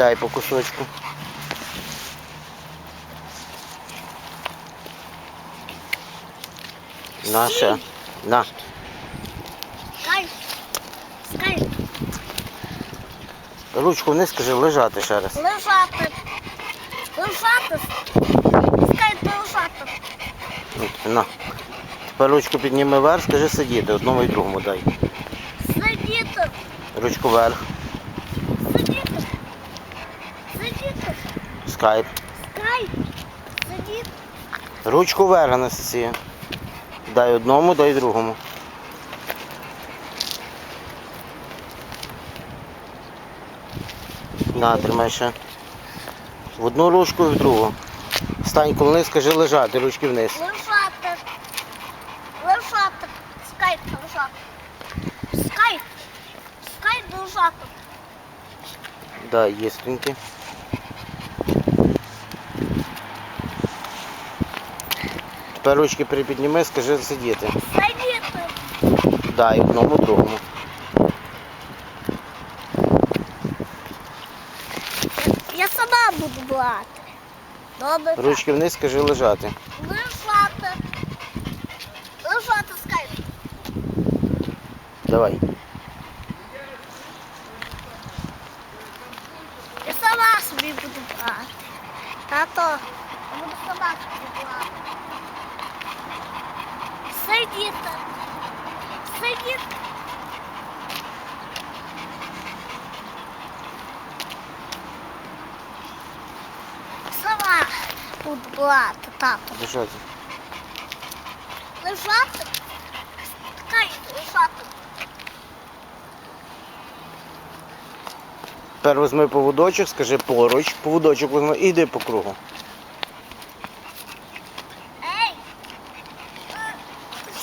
по кусочку. Наша. На. Скай. Скай. Ручку вниз, скажи, лежати ще раз. Лежати. Лежати. Скай лежати. На. Тепер ручку підніми вверх, скажи сидіти, одному і другому дай. Сидіти. Ручку вверх. Сидіти. Сидіти. Скайп. Скай. Сидіти. Ручку вверх, Анастасія. Дай одному, дай другому. На, тримай ще. В одну ручку і в другу. Стань коло них, скажи лежати, ручки вниз. Лежати. Лежати. Скай лежати. Скай. Скай лежати. Да, єстеньки. Тепер ручки припідніми, скажи сидіти. Сидіти. Дай одному другому. Я сама буду брати. Добре. Ручки вниз, скажи лежати. Лежати. Лежати скай. Давай. Я сама собі буду брати. Тато, я буду сама собі брати. Сидіти. Сидіти. Сама буду брати, тато. Лежати. Лежати. Лежати. Тепер візьми поводочок, скажи поруч, поводочок візьми і йди по кругу.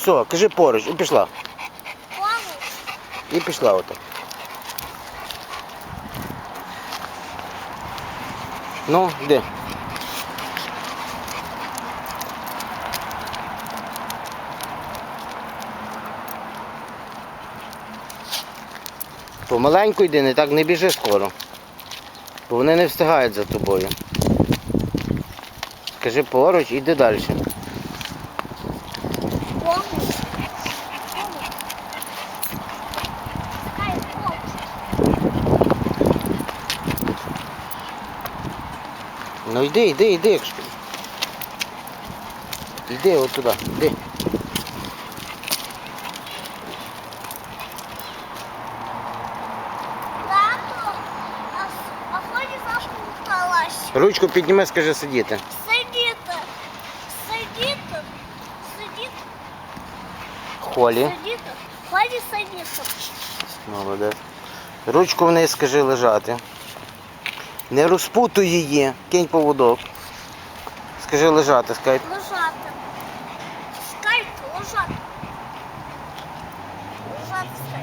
Все, кажи поруч і пішла. І пішла отак. Ну, йди. Помаленьку йди, не так не біжи скоро. Бо вони не встигають за тобою. Скажи поруч, іди далі. Ну йди, йди, йди, якщо. Йди от туди, йди. Ручку підніми, скажи сидіти. Сидіти. Сидіти. Сидіти. Холі. Сидіти. Ході сидіти. Молодець. Ручку вниз скажи лежати. Не розпутуй її, кинь поводок. Скажи лежати, скайп. Лежати. Скай, лежати. Лежати, скай.